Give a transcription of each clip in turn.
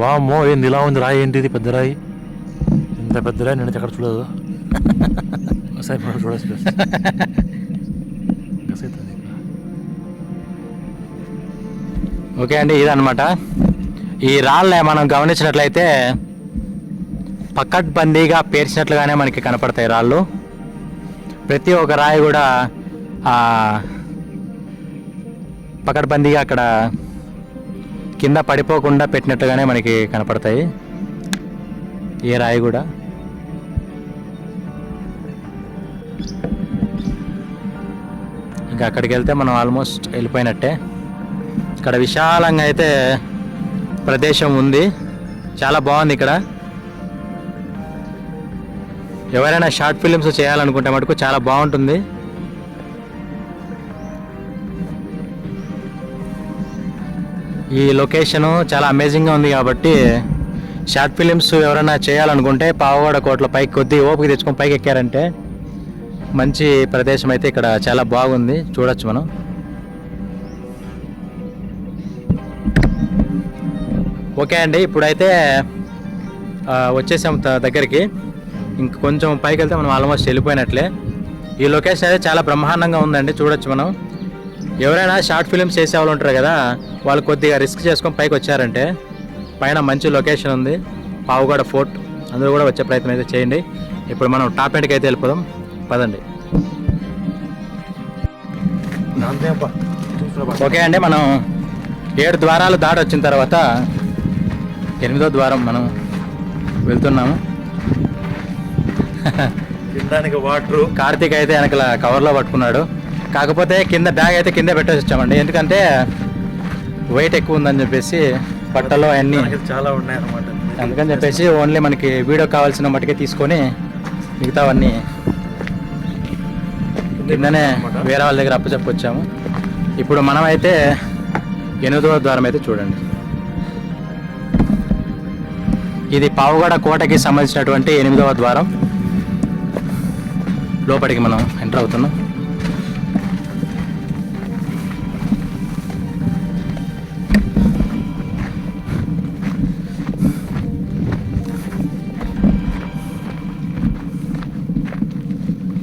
వామ్మో ఏంది ఇలా ఉంది? రాయి ఏంటిది? పెద్ద రాయి? ఇంత పెద్ద రాయి నేను ఎక్కడ చూడదు ఒకసారి మనం చూడచ్చు ఓకే అండి ఇదన్నమాట. ఈ రాళ్ళే మనం గమనించినట్లయితే పక్కట్ బందీగా పేర్చినట్లుగానే మనకి కనపడతాయి రాళ్ళు. ప్రతి ఒక్క రాయి కూడా పకడ్బందీగా అక్కడ కింద పడిపోకుండా పెట్టినట్టుగానే మనకి కనపడతాయి. ఏ రాయి కూడా. ఇంకా అక్కడికి వెళ్తే మనం ఆల్మోస్ట్ వెళ్ళిపోయినట్టే. ఇక్కడ విశాలంగా అయితే ప్రదేశం ఉంది. చాలా బాగుంది ఇక్కడ. ఎవరైనా షార్ట్ ఫిలిమ్స్ చేయాలనుకుంటే మటుకు చాలా బాగుంటుంది. ఈ లొకేషను చాలా అమేజింగ్గా ఉంది కాబట్టి షార్ట్ ఫిలిమ్స్ ఎవరైనా చేయాలనుకుంటే పావగడ కోట్ల పైకి కొద్ది ఓపిక తెచ్చుకొని పైకి ఎక్కారంటే మంచి ప్రదేశం అయితే ఇక్కడ చాలా బాగుంది. చూడొచ్చు మనం. ఓకే అండి ఇప్పుడైతే వచ్చేసాం దగ్గరికి. ఇంక కొంచెం పైకి వెళ్తే మనం ఆల్మోస్ట్ వెళ్ళిపోయినట్లే. ఈ లొకేషన్ అయితే చాలా బ్రహ్మాండంగా ఉందండి చూడొచ్చు మనం. ఎవరైనా షార్ట్ ఫిలిమ్స్ చేసే వాళ్ళు ఉంటారు కదా వాళ్ళు కొద్దిగా రిస్క్ చేసుకొని పైకి వచ్చారంటే పైన మంచి లొకేషన్ ఉంది పావుగడ ఫోర్ట్. అందరూ కూడా వచ్చే ప్రయత్నం అయితే చేయండి. ఇప్పుడు మనం టాప్ ఎండ్కి అయితే వెళ్ళిపోదాం. పదండి. ఓకే అండి మనం ఏడు ద్వారాలు దాటి వచ్చిన తర్వాత ఎనిమిదో ద్వారం మనం వెళ్తున్నాము. తినడానికి వాటరు. కార్తీక్ అయితే వెనకల కవర్లో పట్టుకున్నాడు. కాకపోతే కింద బ్యాగ్ అయితే కింద పెట్టేసి వచ్చామండి. ఎందుకంటే వెయిట్ ఎక్కువ ఉందని చెప్పేసి బట్టలు అవన్నీ చాలా ఉన్నాయి అన్నమాట అందుకని చెప్పేసి ఓన్లీ మనకి వీడియో కావాల్సిన మట్టుకే తీసుకొని మిగతావన్నీ కిందనే వేరే వాళ్ళ దగ్గర అప్పచెప్పొచ్చాము ఇప్పుడు మనం అయితే ఎనిమిదవ ద్వారం అయితే చూడండి. ఇది పావుగడ కోటకి సంబంధించినటువంటి ఎనిమిదవ ద్వారం. లోపలికి మనం ఎంటర్ అవుతున్నాం.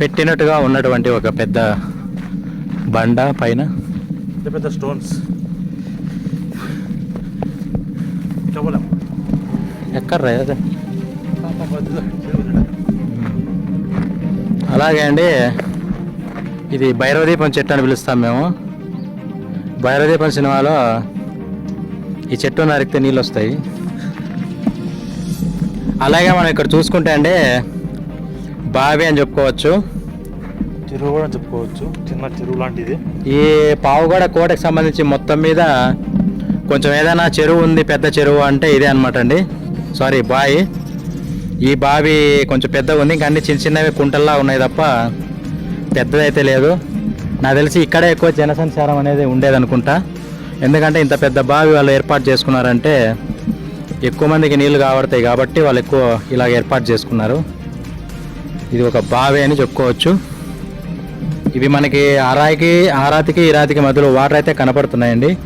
పెట్టినట్టుగా ఉన్నటువంటి ఒక పెద్ద బండ పైన పెద్ద పెద్ద స్టోన్స్. ఎక్కర్రా అదే అలాగే అండి. ఇది భైరవదీపం చెట్టు అని పిలుస్తాం మేము. భైరవదీపం సినిమాలో ఈ చెట్టు నరికితే నీళ్ళు వస్తాయి అలాగే మనం ఇక్కడ చూసుకుంటే అండి బావి అని చెప్పుకోవచ్చు. చెరువు కూడా చెప్పుకోవచ్చు. చిన్న చెరువు లాంటిది. ఈ పావుగడ కోటకి సంబంధించి మొత్తం మీద కొంచెం ఏదైనా చెరువు ఉంది పెద్ద చెరువు అంటే ఇదే అనమాట అండి. సారీ బావి ఈ బావి కొంచెం పెద్దగా ఉంది ఇంకా అన్ని చిన్న చిన్నవి కుంటల్లా ఉన్నాయి తప్ప పెద్దదైతే లేదు. నాకు తెలిసి ఇక్కడే ఎక్కువ జనసంచారం అనేది ఉండేదనుకుంటా. ఎందుకంటే ఇంత పెద్ద బావి వాళ్ళు ఏర్పాటు చేసుకున్నారంటే ఎక్కువ మందికి నీళ్ళు కావడతాయి కాబట్టి వాళ్ళు ఎక్కువ ఇలాగ ఏర్పాటు చేసుకున్నారు. ఇది ఒక బావి అని చెప్పుకోవచ్చు. ఇవి మనకి ఆ రాయికి ఆ రాతికి ఈ రాతికి మధ్యలో వాటర్ అయితే కనపడుతున్నాయండి.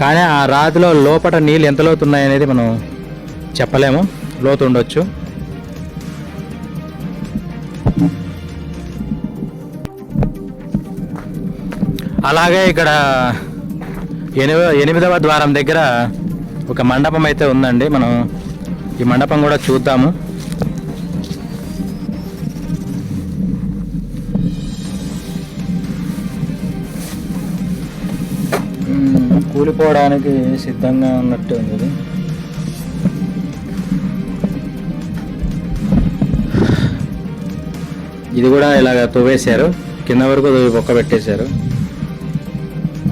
కానీ ఆ రాతిలో లోపల నీళ్ళు ఎంత లోతున్నాయి అనేది మనం చెప్పలేము. లోతు ఉండొచ్చు. అలాగే ఇక్కడ ఎనిమిదవ ఎనిమిదవ ద్వారం దగ్గర ఒక మండపం అయితే ఉందండి మనం ఈ మండపం కూడా చూద్దాము. కూలిపోవడానికి సిద్ధంగా ఉన్నట్టు ఉంది ఇది. కూడా ఇలాగ తవ్వేశారు కింద వరకు పొక్క పెట్టేశారు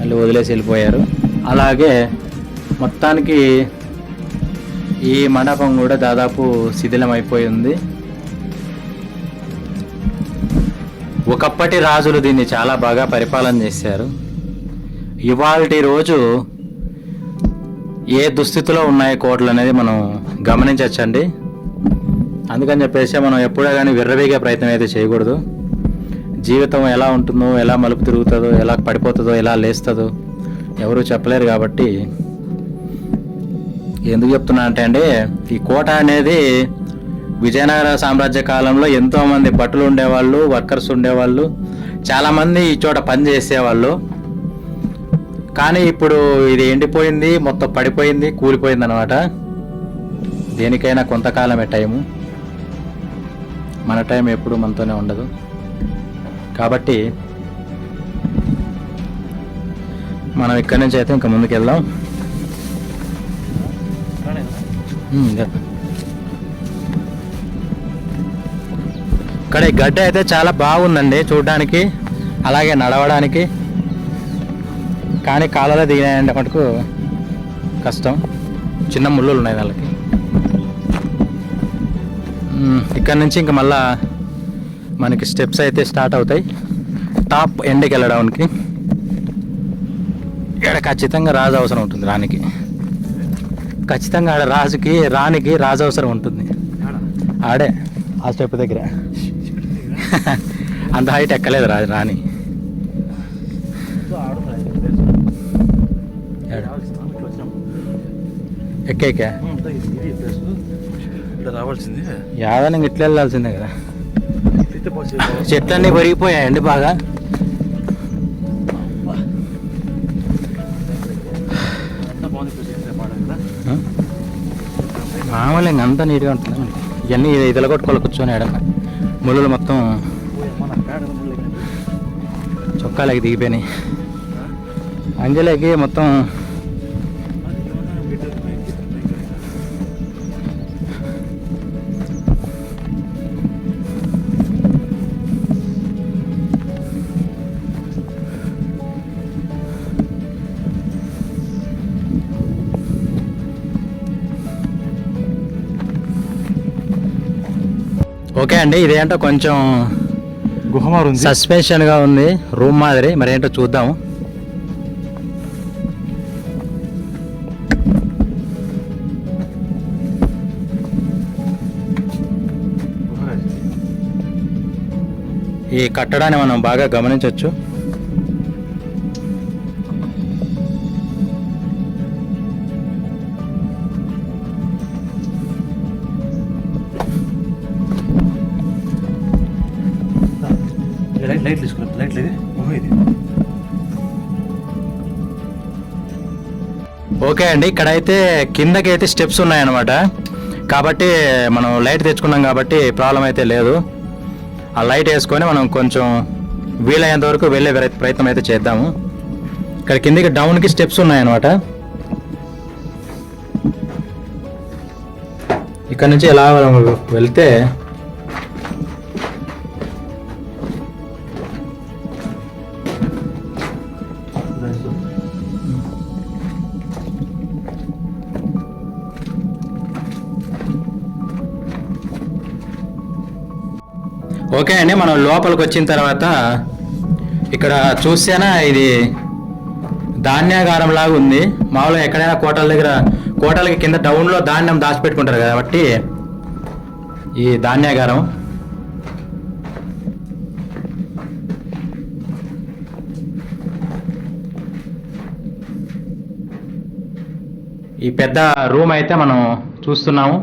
మళ్ళీ వదిలేసి వెళ్ళిపోయారు. అలాగే మొత్తానికి ఈ మండపం కూడా దాదాపు శిథిలం అయిపోయింది ఒకప్పటి రాజులు దీన్ని చాలా బాగా పరిపాలన చేశారు. ఇవాళ రోజు ఏ దుస్థితిలో ఉన్నాయి కోటలు అనేది మనం గమనించవచ్చండి అందుకని చెప్పేసి మనం ఎప్పుడూ కానీ విర్రవీగే ప్రయత్నం అయితే చేయకూడదు. జీవితం ఎలా ఉంటుందో ఎలా మలుపు తిరుగుతుందో ఎలా పడిపోతుందో ఎలా లేస్తుందో ఎవరు చెప్పలేరు కాబట్టి ఎందుకు చెప్తున్నా అంటే అండి ఈ కోట అనేది విజయనగర సామ్రాజ్య కాలంలో ఎంతోమంది భటులు ఉండేవాళ్ళు వర్కర్స్ ఉండేవాళ్ళు చాలామంది ఈ చోట పని చేసేవాళ్ళు. కానీ ఇప్పుడు ఇది ఎండిపోయింది మొత్తం పడిపోయింది కూలిపోయింది అనమాట దేనికైనా కొంతకాలమే టైము. మన టైం ఎప్పుడు మనతోనే ఉండదు. కాబట్టి మనం ఇక్కడి నుంచి అయితే ఇంకా ముందుకు వెళ్దాం. ఇక్కడ ఈ గడ్డ అయితే చాలా బాగుందండి చూడడానికి అలాగే నడవడానికి. కానీ కాలలో దిగినాయంటే మటుకు కష్టం. చిన్న ముళ్ళులు ఉన్నాయి వాళ్ళకి ఇక్కడ నుంచి ఇంకా మళ్ళా మనకి స్టెప్స్ అయితే స్టార్ట్ అవుతాయి. టాప్ ఎండ్కి వెళ్ళడానికి ఇక్కడ ఖచ్చితంగా రాజు అవసరం ఉంటుంది రానికి. ఖచ్చితంగా ఆడ రాజుకి రానికి రాజు అవసరం ఉంటుంది. ఆడే ఆ స్టెప్ దగ్గర. అంత హైట్ ఎక్కలేదు రా రాని ఎక్కే ఎక్కే. ఇక్కడ రావాల్సింది. యాదన ఇట్లా వెళ్ళాల్సిందే కదా. చెట్లన్నీ పెరిగిపోయాయండి బాగా? మామూలు ఇంక అంతా నీట్గా ఉంటుంది? ఇవన్నీ ఇదిలో కొట్టుకోవాలి కూర్చొని ఆడన్న ముళ్ళు మొత్తం చొక్కాలకి దిగిపోయినాయి. అంజలికి మొత్తం ఓకే అండి ఇదేంటో కొంచెం గుహమారు సస్పెన్షన్గా ఉంది రూమ్ మాదిరి మరి ఏంటో చూద్దాము ఈ కట్టడాన్ని మనం బాగా గమనించవచ్చు ఓకే అండి. ఇక్కడైతే కిందకి అయితే స్టెప్స్ ఉన్నాయన్నమాట. కాబట్టి మనం లైట్ తెచ్చుకున్నాం కాబట్టి ప్రాబ్లం అయితే లేదు. ఆ లైట్ వేసుకొని మనం కొంచెం వీలైనంత వరకు వెళ్ళే ప్రయత్నం అయితే చేద్దాము. ఇక్కడ కిందకి డౌన్కి స్టెప్స్ ఉన్నాయన్నమాట. ఇక్కడ నుంచి ఎలా వెళ్తే ఓకే అండి మనం లోపలికి వచ్చిన తర్వాత ఇక్కడ చూస్తేనా ఇది ధాన్యాగారం లాగా ఉంది. మామూలుగా ఎక్కడైనా కోటల దగ్గర కోటలకి కింద టౌన్లో ధాన్యం దాచిపెట్టుకుంటారు కాబట్టి ఈ ధాన్యాగారం. ఈ పెద్ద రూమ్ అయితే మనం చూస్తున్నాము.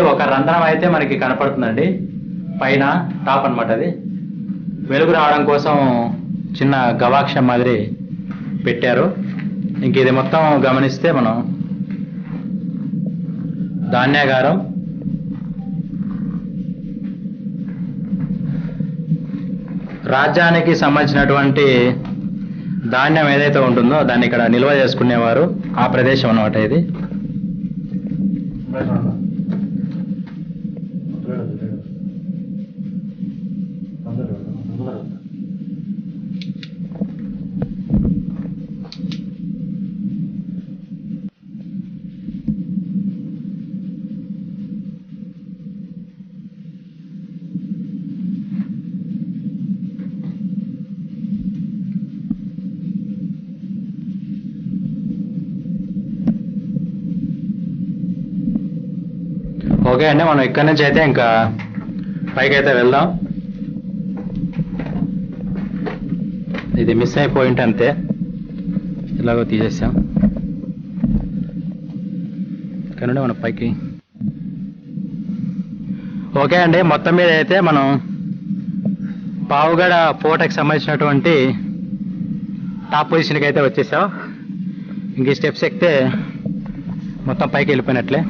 ఇక్కడ ఒక రంధ్రం అయితే మనకి కనపడుతుందండి. పైన టాప్ అన్నమాట అది. వెలుగు రావడం కోసం చిన్న గవాక్షం మాదిరి పెట్టారు. ఇంక ఇది మొత్తం గమనిస్తే మనం ధాన్యాగారం. రాజ్యానికి సంబంధించినటువంటి ధాన్యం ఏదైతే ఉంటుందో దాన్ని ఇక్కడ నిల్వ చేసుకునేవారు. ఆ ప్రదేశం అన్నమాట ఇది. ఓకే అండి మనం ఇక్కడి నుంచి అయితే ఇంకా పైకి అయితే వెళ్దాం. ఇది మిస్ అయిపోయింట్ అంతే. ఇలాగో తీసేసాం. ఇక్కడ నుండి మనం పైకి. ఓకే అండి మొత్తం మీద అయితే మనం పావుగడ ఫోటోకి సంబంధించినటువంటి టాప్ పొజిషన్కి అయితే వచ్చేసాం. ఇంక స్టెప్స్ ఎక్కితే మొత్తం పైకి వెళ్ళిపోయినట్లే.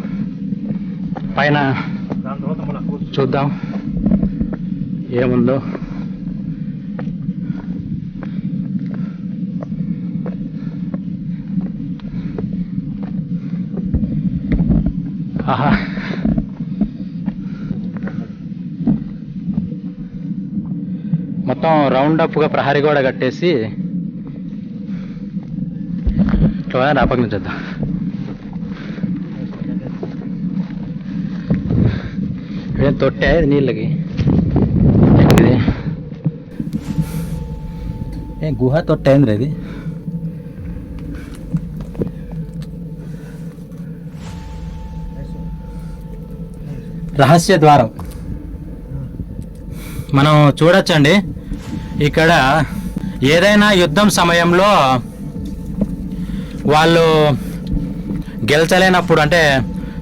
పైన కూర్చో చూద్దాం. ఏముందో. ఆహా. మొత్తం రౌండ్ అప్గా ప్రహరీ గోడ కట్టేసి ఇట్లా నా పక్కన చూద్దాం ఏం తొట్టే నీళ్ళకి ఇది ఏ గుహ తొట్టే ఇది రహస్య ద్వారం మనం చూడొచ్చండి ఇక్కడ ఏదైనా యుద్ధం సమయంలో వాళ్ళు గెలిచలేనప్పుడు అంటే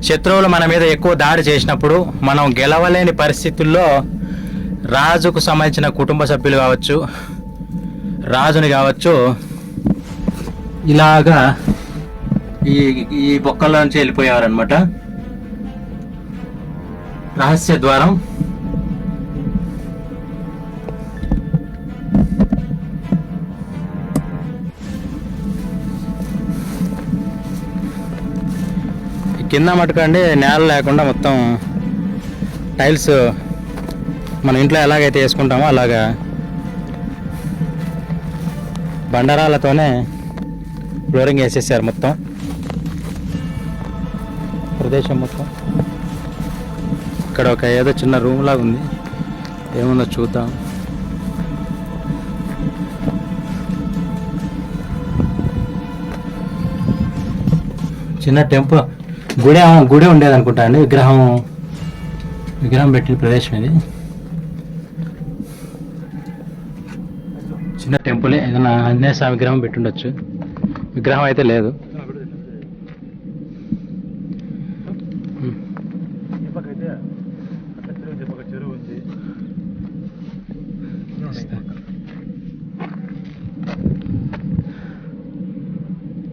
శత్రువులు మన మీద ఎక్కువ దాడి చేసినప్పుడు మనం గెలవలేని పరిస్థితుల్లో రాజుకు సంబంధించిన కుటుంబ సభ్యులు కావచ్చు రాజుని కావచ్చు ఇలాగా ఈ ఈ బొక్కల్లో నుంచి వెళ్ళిపోయేవారనమాట రహస్య ద్వారం. కింద మటుకండి నేల లేకుండా మొత్తం టైల్స్ మన ఇంట్లో ఎలాగైతే వేసుకుంటామో అలాగా బండరాలతోనే ఫ్లోరింగ్ వేసేసారు మొత్తం. ప్రదేశం మొత్తం. ఇక్కడ ఒక ఏదో చిన్న రూమ్ లాగా ఉంది. ఏముందో చూద్దాం. చిన్న టెంపుల్. గుడి గుడి ఉండేది అనుకుంటా అండి. విగ్రహం విగ్రహం పెట్టిన ప్రదేశం ఇది. చిన్న టెంపులే ఏదైనా ఆంజనేయ స్వామి విగ్రహం పెట్టుండొచ్చు. విగ్రహం అయితే లేదు.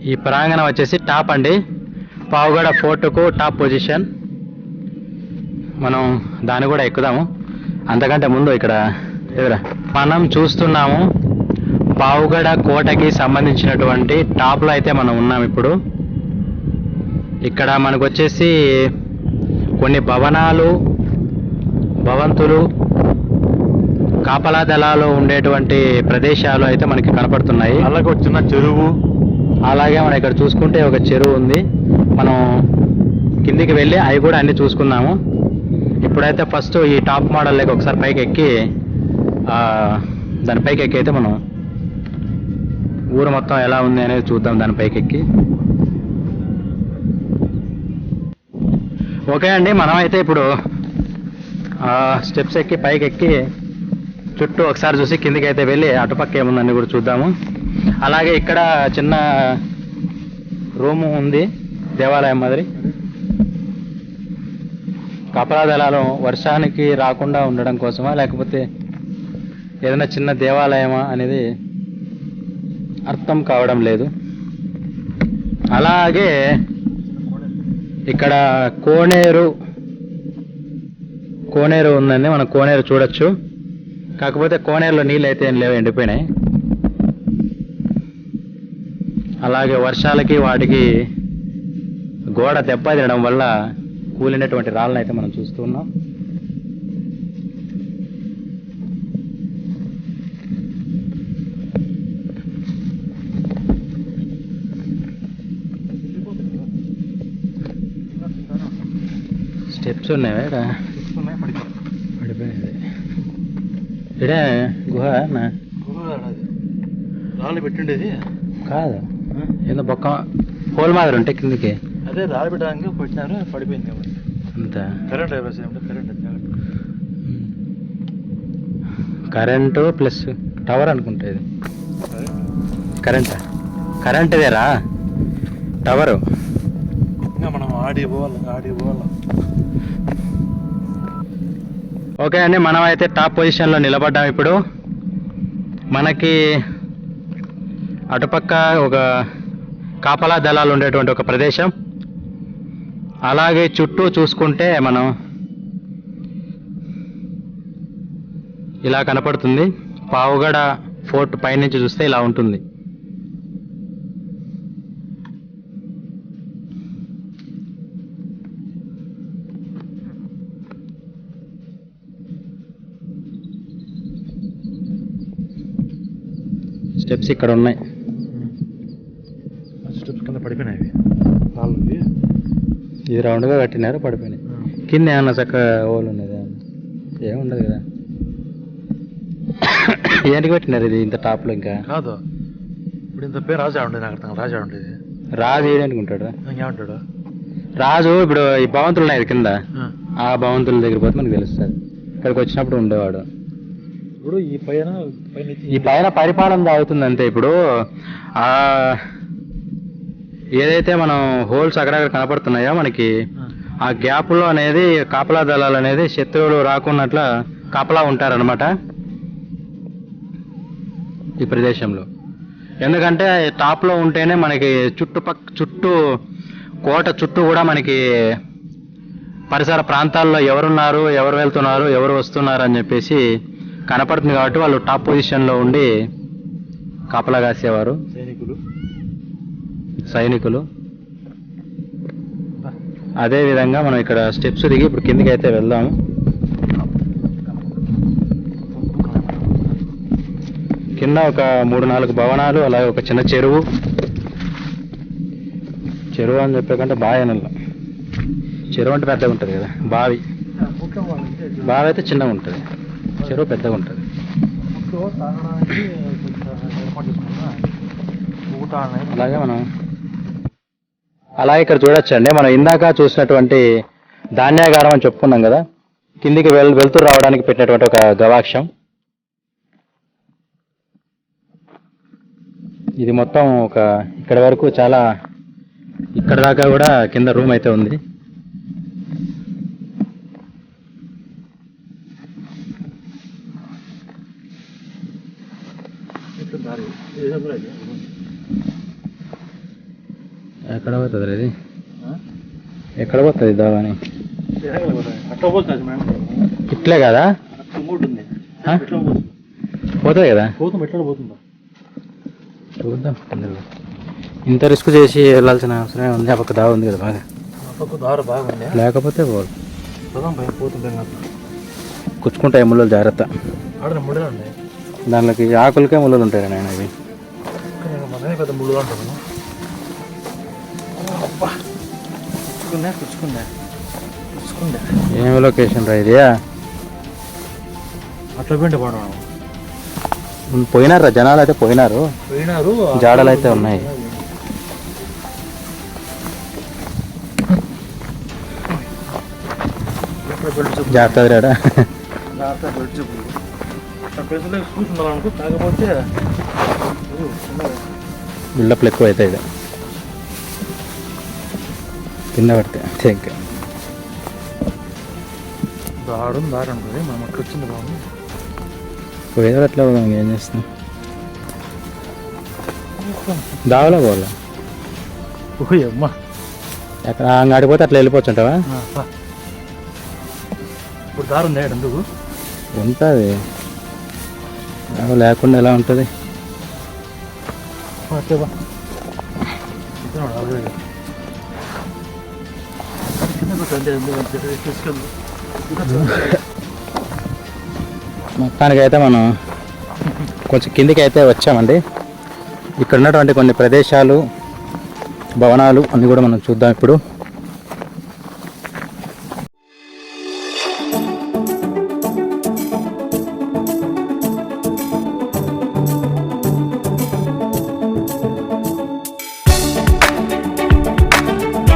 ఈ ప్రాంగణం వచ్చేసి టాప్ అండి. పావుగడ ఫోర్టుకు టాప్ పొజిషన్. మనం దాన్ని కూడా ఎక్కుదాము. అంతకంటే ముందు ఇక్కడ ఎదురా మనం చూస్తున్నాము పావుగడ కోటకి సంబంధించినటువంటి టాప్లో అయితే మనం ఉన్నాం ఇప్పుడు. ఇక్కడ మనకు వచ్చేసి కొన్ని భవనాలు భవంతులు కాపలా దళాలు ఉండేటువంటి ప్రదేశాలు అయితే మనకి కనపడుతున్నాయి. అలాగే ఒక చిన్న చెరువు. అలాగే మనం ఇక్కడ చూసుకుంటే ఒక చెరువు ఉంది. మనం కిందికి వెళ్ళి అవి కూడా అన్నీ చూసుకున్నాము ఇప్పుడైతే ఫస్ట్ ఈ టాప్ మోడల్ లేక ఒకసారి పైకి ఎక్కి దాని పైకి ఎక్కి అయితే మనం ఊరు మొత్తం ఎలా ఉంది అనేది చూద్దాం దాని పైకి ఎక్కి. ఓకే అండి మనం అయితే ఇప్పుడు స్టెప్స్ ఎక్కి పైకి ఎక్కి చుట్టూ ఒకసారి చూసి కిందికి అయితే వెళ్ళి అటుపక్క ఏముందని కూడా చూద్దాము. అలాగే ఇక్కడ చిన్న రూము ఉంది. దేవాలయం మాదిరి. కపలాదళాలు వర్షానికి రాకుండా ఉండడం కోసమా లేకపోతే ఏదైనా చిన్న దేవాలయమా అనేది అర్థం కావడం లేదు. అలాగే ఇక్కడ కోనేరు కోనేరు ఉందండి మనం కోనేరు చూడొచ్చు. కాకపోతే కోనేరులో నీళ్ళు అయితే ఏం లేవు ఎండిపోయినాయి. అలాగే వర్షాలకి వాటికి గోడ దెబ్బ తినడం వల్ల కూలినటువంటి రాళ్ళని అయితే మనం చూస్తూ ఉన్నాం. స్టెప్స్ ఉన్నాయి ఇక్కడ? పడిపోయింది ఇడే గుహ రాళ్ళు పెట్టిండేది. కాదు. ఏదో బొక్క హోల్ మాదిరి ఉంటే కిందికి. అదే రాళ్ళు పెట్టడానికి పెట్టినారు పడిపోయింది. అంతే. Current current current plus tower అనుకుంటా ఇది. కరెంటా. కరెంట్ ఇదేరా? టవరు. ఇంకా మనం ఆడి పోవాలి ఆడి పోవాలి? ఓకే అండి మనం అయితే టాప్ పొజిషన్లో నిలబడ్డాం ఇప్పుడు. మనకి అటుపక్క ఒక కాపలా దళాలు ఉండేటువంటి ఒక ప్రదేశం. అలాగే చుట్టూ చూసుకుంటే మనం ఇలా కనపడుతుంది. పావుగడ ఫోర్ట్ పైనుంచి చూస్తే ఇలా ఉంటుంది. స్టెప్స్ ఇక్కడ ఉన్నాయి స్టెప్స్ కింద పడిపోయినాయి ఇవి. కాళ్ళవి ఇది రౌండ్గా కట్టినారు పడిపోయినాయి. కింద ఏమన్నా చక్క హోల్ ఉన్నది? ఏముండదు కదా. ఏంటికి పెట్టినారు ఇది ఇంత టాప్లో ఇంకా? కాదు. ఇప్పుడు ఇంత పేరు రాజా ఉండేది నాకు అర్థం రాజా ఉండేది. రాజు ఏడానికి ఉంటాడు? ఇంకేమంటాడు రాజు ఇప్పుడు ఈ భవంతులు ఉన్నాయి కింద. ఆ. భవంతుల దగ్గర పోతే మనకు తెలుస్తుంది. ఇక్కడికి వచ్చినప్పుడు ఉండేవాడు. ఇప్పుడు ఈ పైన పైన ఈ పైన పరిపాలన సాగుతుంది అంతే ఇప్పుడు ఆ ఏదైతే మనం హోల్స్ అక్కడక్కడ కనపడుతున్నాయో మనకి ఆ గ్యాప్లో అనేది కాపలా దళాలు అనేది శత్రువులు రాకున్నట్ల కాపలా ఉంటారనమాట ఈ ప్రదేశంలో. ఎందుకంటే టాప్లో ఉంటేనే మనకి చుట్టుపక్క చుట్టూ కోట చుట్టూ కూడా మనకి పరిసర ప్రాంతాల్లో ఎవరున్నారు ఎవరు వెళ్తున్నారు ఎవరు వస్తున్నారు అని చెప్పేసి కనపడుతుంది కాబట్టి వాళ్ళు టాప్ పొజిషన్లో ఉండి కాపలా కాసేవారు. సైనికులు. సైనికులు. అదే విధంగా మనం ఇక్కడ స్టెప్స్ దిగి ఇప్పుడు కిందికి అయితే వెళ్దాము. కింద ఒక మూడు నాలుగు భవనాలు అలాగే ఒక చిన్న చెరువు. చెరువు అని చెప్పే కంటే బావి అనల్లా చెరువు అంటే పెద్దగా ఉంటుంది కదా బావి. బావి అయితే చిన్నగా ఉంటుంది. చెరువు పెద్దగా ఉంటుంది. అలాగే మనం అలాగే ఇక్కడ చూడొచ్చండి. మనం ఇందాక చూసినటువంటి ధాన్యాగారం అని చెప్పుకున్నాం కదా కిందికి వెల్ వెళ్తూ రావడానికి పెట్టినటువంటి ఒక గవాక్షం. ఇది మొత్తం ఒక ఇక్కడ వరకు చాలా ఇక్కడ దాకా కూడా కింద రూమ్ అయితే ఉంది. దారి ఎక్కడ పోతుంది ఇది? ఎక్కడ పోతుంది దావని. అట్లా పోతుంది ఇట్లే కదా? పోతుంది. కదా? పోతుంది చూద్దాం. ఇంత రిస్క్ చేసి వెళ్ళాల్సిన అవసరం ఉంది ఆ పక్క దావ ఉంది కదా బాగా. దారి బాగుంది. లేకపోతే పోదు. కుచ్చుకుంటాయి ముళ్ళు జాగ్రత్త. దాంట్లోకి ఆకులకే ముళ్ళు ఉంటాయి నేను ఇవి. మనమే పెద్ద ముళ్ళు అంటాను కుచ్చుకున్నా కుచ్చుకున్నా కుచ్చుకుందా ఏం లొకేషన్ రా ఇది అట్లా పిండి పడడం పోయినారా జనాలు అయితే పోయినారు. పోయినారు జాడలు అయితే ఉన్నాయి. జాగ్రత్త రాడా జాగ్రత్త అనుకో కాకపోతే. బిల్డప్లు ఎక్కువ అవుతాయి కింద పడితే. ఇంకా దారుణం దారి అనుకోండి మనం అట్లా వచ్చింది బాగుంది పోయేవారు అట్లా పోదాం ఏం చేస్తాం? దావలో పోవాలా? ఓయ్ అమ్మ. ఎక్కడ ఆడిపోతే అట్లా వెళ్ళిపోవచ్చు అంటావా? ఆ, పా. ఇప్పుడు దారి ఉంది ఎందుకు? ఉంటుంది. లేకుండా ఎలా ఉంటుంది? ఓకే బా మొత్తానికైతే మొత్తానికి అయితే మనం కొంచెం కిందికి అయితే వచ్చామండి. ఇక్కడ ఉన్నటువంటి కొన్ని ప్రదేశాలు భవనాలు అన్నీ కూడా మనం చూద్దాం ఇప్పుడు.